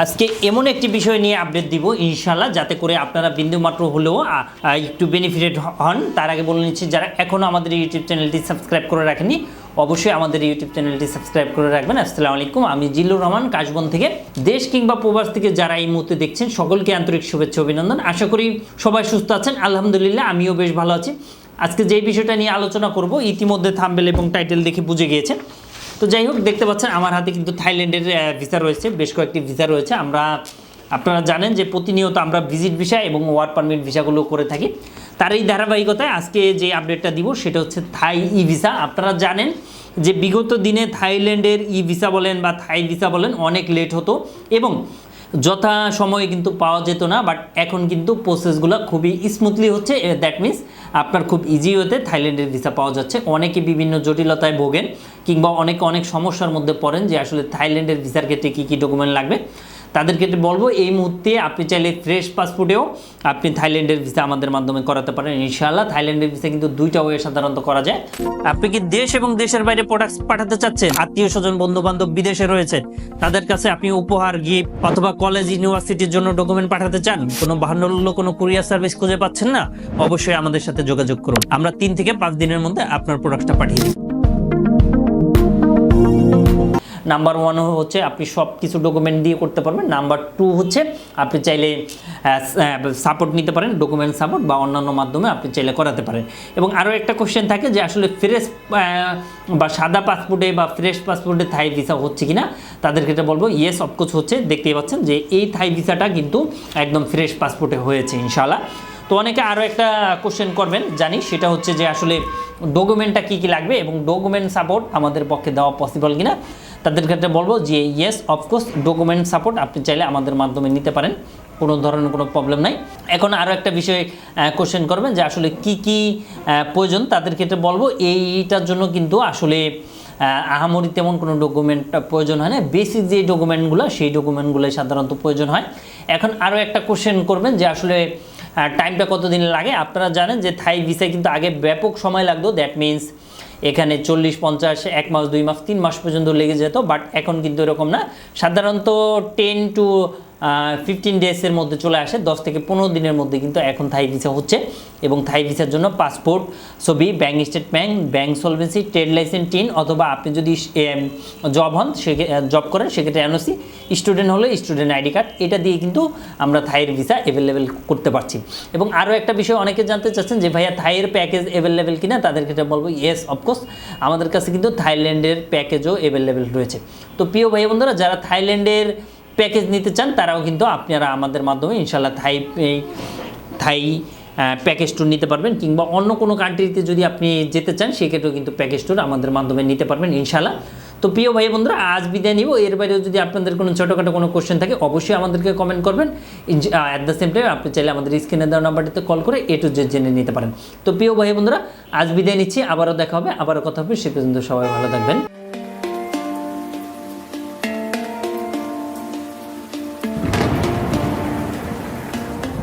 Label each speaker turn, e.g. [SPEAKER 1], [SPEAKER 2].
[SPEAKER 1] আজকে এমন একটি বিষয় নিয়ে আপডেট দিব ইনশাল্লাহ যাতে করে আপনারা বিন্দুমাত্র হলেও একটু বেনিফিটেড হন। তার আগে বলে নিচ্ছি, যারা এখনও আমাদের ইউটিউব চ্যানেলটি সাবস্ক্রাইব করে রাখেনি অবশ্যই আমাদের ইউটিউব চ্যানেলটি সাবস্ক্রাইব করে রাখবেন। আসসালামু আলাইকুম, আমি জিল্লুর রহমান, কাশবন থেকে। দেশ কিংবা প্রবাস থেকে যারা এই মুহূর্তে দেখছেন, সকলকে আন্তরিক শুভেচ্ছা অভিনন্দন। আশা করি সবাই সুস্থ আছেন। আলহামদুলিল্লাহ, আমিও বেশ ভালো আছি। আজকে যেই বিষয়টা নিয়ে আলোচনা করব, ইতিমধ্যে থাম্বেল এবং টাইটেল দেখে বুঝে গিয়েছে তো যাই হোক, দেখতে পাচ্ছেন আমার হাতে কিন্তু থাইল্যান্ডের ভিসা রয়েছে, বেশ কয়েকটি ভিসা রয়েছে। আমরা, আপনারা জানেন যে প্রতিনিয়ত আমরা ভিজিট ভিসা এবং ওয়ার্ক পারমিট ভিসাগুলো করে থাকি। তার এই ধারাবাহিকতায় আজকে যে আপডেটটা দিব, সেটা হচ্ছে থাই ই ভিসা আপনারা জানেন যে বিগত দিনে থাইল্যান্ডের ই ভিসা বলেন বা থাই ভিসা বলেন অনেক লেট হতো এবং যথা সময়ে কিন্তু পাওয়া যেত না বাট এখন কিন্তু প্রসেসগুলো খুবই স্মুথলি হচ্ছে দ্যাট মিনস আপনার খুব ইজি হতে থাইল্যান্ডের ভিসা পাওয়া যাচ্ছে। অনেকে বিভিন্ন জটিলতায় ভোগেন, কিংবা অনেকে অনেক সমস্যার মধ্যে পড়েন যে আসলে থাইল্যান্ডের ভিসার ক্ষেত্রে কী কী ডকুমেন্ট লাগবে। তাদের ক্ষেত্রে বলব, এই মুহূর্তে আপনি চাইলে ফ্রেশ পাসপোর্টেও আপনি থাইল্যান্ডের ভিসা আমাদের মাধ্যমে করাতে পারেন। ইনশাআল্লাহ থাইল্যান্ডের ভিসা কিন্তু দুইটা ওয়ে সাধারণত করা যায়। আপনি কি দেশ এবং দেশের বাইরে প্রোডাক্টস পাঠাতে চাচ্ছেন? আত্মীয় স্বজন বন্ধু বান্ধব বিদেশে রয়েছে, তাদের কাছে আপনি উপহার গিফট অথবা কলেজ ইউনিভার্সিটির জন্য ডকুমেন্ট পাঠাতে চান? কোনো বাহান্ন কোনো কুরিয়ার সার্ভিস খুঁজে পাচ্ছেন না? অবশ্যই আমাদের সাথে যোগাযোগ করুন। আমরা তিন থেকে পাঁচ দিনের মধ্যে আপনার প্রোডাক্টটা পাঠিয়ে দিই। নাম্বার ওয়ান হচ্ছে আপনি সব কিছু ডকুমেন্ট দিয়ে করতে পারবেন। নাম্বার টু হচ্ছে আপনি চাইলে সাপোর্ট নিতে পারেন ডকুমেন্ট সাপোর্ট বা অন্যান্য মাধ্যমে আপনি চাইলে করাতে পারেন। এবং আরও একটা কোশ্চেন থাকে যে আসলে ফ্রেশ বা সাদা পাসপোর্টে বা ফ্রেশ পাসপোর্টে থাই ভিসা হচ্ছে কিনা, তাদের ক্ষেত্রে বলব ইয়েস অফকোর্স হচ্ছে। দেখতেই পাচ্ছেন যে এই থাই ভিসাটা কিন্তু একদম ফ্রেশ পাসপোর্টে হয়েছে, ইনশাআল্লাহ। তো অনেকে আরও একটা কোশ্চেন করবেন, জানি, সেটা হচ্ছে যে আসলে ডকুমেন্টটা কী কী লাগবে এবং ডকুমেন্ট সাপোর্ট আমাদের পক্ষে দেওয়া পসিবল কিনা। তাদের ক্ষেত্রে বলব যে ইয়েস অফকোর্স ডকুমেন্ট সাপোর্ট আপনি চাইলে আমাদের মাধ্যমে নিতে পারেন। কোনো ধরনের কোনো প্রবলেম নাই। এখন আরও একটা বিষয় কোশ্চেন করবেন যে, আসলে কি কি প্রয়োজন? তাদের ক্ষেত্রে বলব, এইটার জন্য কিন্তু আসলে আহামরি তেমন কোনো ডকুমেন্ট প্রয়োজন হয় না। বেসিক যে ডকুমেন্টগুলো সেই ডকুমেন্টগুলো সাধারণত প্রয়োজন হয়। এখন আরও একটা কোশ্চেন করবেন যে, আসলে টাইমটা কতদিন লাগে? আপনারা জানেন যে থাই ভিসায় কিন্তু আগে ব্যাপক সময় লাগতো। দ্যাট মিন্স এখানে চল্লিশ, পঞ্চাশ, এক মাস, দুই মাস, তিন মাস পর্যন্ত লেগে যেত। বাট এখন কিন্তু এরকম না। সাধারণত টেন টু ফিফটিন ডেজের মধ্যে চলে আসে, দশ থেকে পনেরো দিনের মধ্যে কিন্তু এখন থাই ভিসা হচ্ছে এবং থাই ভিসার জন্য পাসপোর্ট ছবি bank statement bank solvency trade licence TIN অথবা আপনি যদি জব হন, সে জব করেন, সেক্ষেত্রে এনওসি স্টুডেন্ট হলে স্টুডেন্ট আইডি কার্ড এটা দিয়ে কিন্তু আমরা থাইয়ের ভিসা অ্যাভেলেবেল করতে পারছি। এবং আরও একটা বিষয় অনেকে জানতে চাচ্ছেন যে, ভাইয়া থাইয়ের প্যাকেজ অ্যাভেলেবেল কিনা? তাদের ক্ষেত্রে বলব ইয়েস অফকোর্স আমাদের কাছে কিন্তু থাইল্যান্ডের প্যাকেজও অ্যাভেলেবেল রয়েছে। তো প্রিয় ভাই বন্ধুরা, যারা থাইল্যান্ডের প্যাকেজ নিতে চান, তারাও কিন্তু আপনারা আমাদের মাধ্যমে ইনশাল্লাহ থাই থাই প্যাকেজ ট্যুর নিতে পারবেন কিংবা অন্য কোনো কান্ট্রিতে যদি আপনি যেতে চান, সেক্ষেত্রেও কিন্তু প্যাকেজ ট্যুর আমাদের মাধ্যমে নিতে পারবেন ইনশাল্লাহ তো প্রিয় ভাই বন্ধুরা, আজ বিদায় নিব। এর বাইরেও যদি আপনাদের কোনো ছোটোখাটো কোনো কোশ্চেন থাকে, অবশ্যই আমাদেরকে কমেন্ট করবেন। অ্যাট দ্য সেম টাইম আপনি চাইলে আমাদের স্ক্রিনে দেওয়া নাম্বারটিতে কল করে এ টু জেড জেনে নিতে পারেন। তো প্রিয় ভাই বন্ধুরা, আজ বিদায় নিচ্ছি। আবারও দেখা হবে, আবারও কথা হবে। সে পর্যন্ত সবাই ভালো থাকবেন।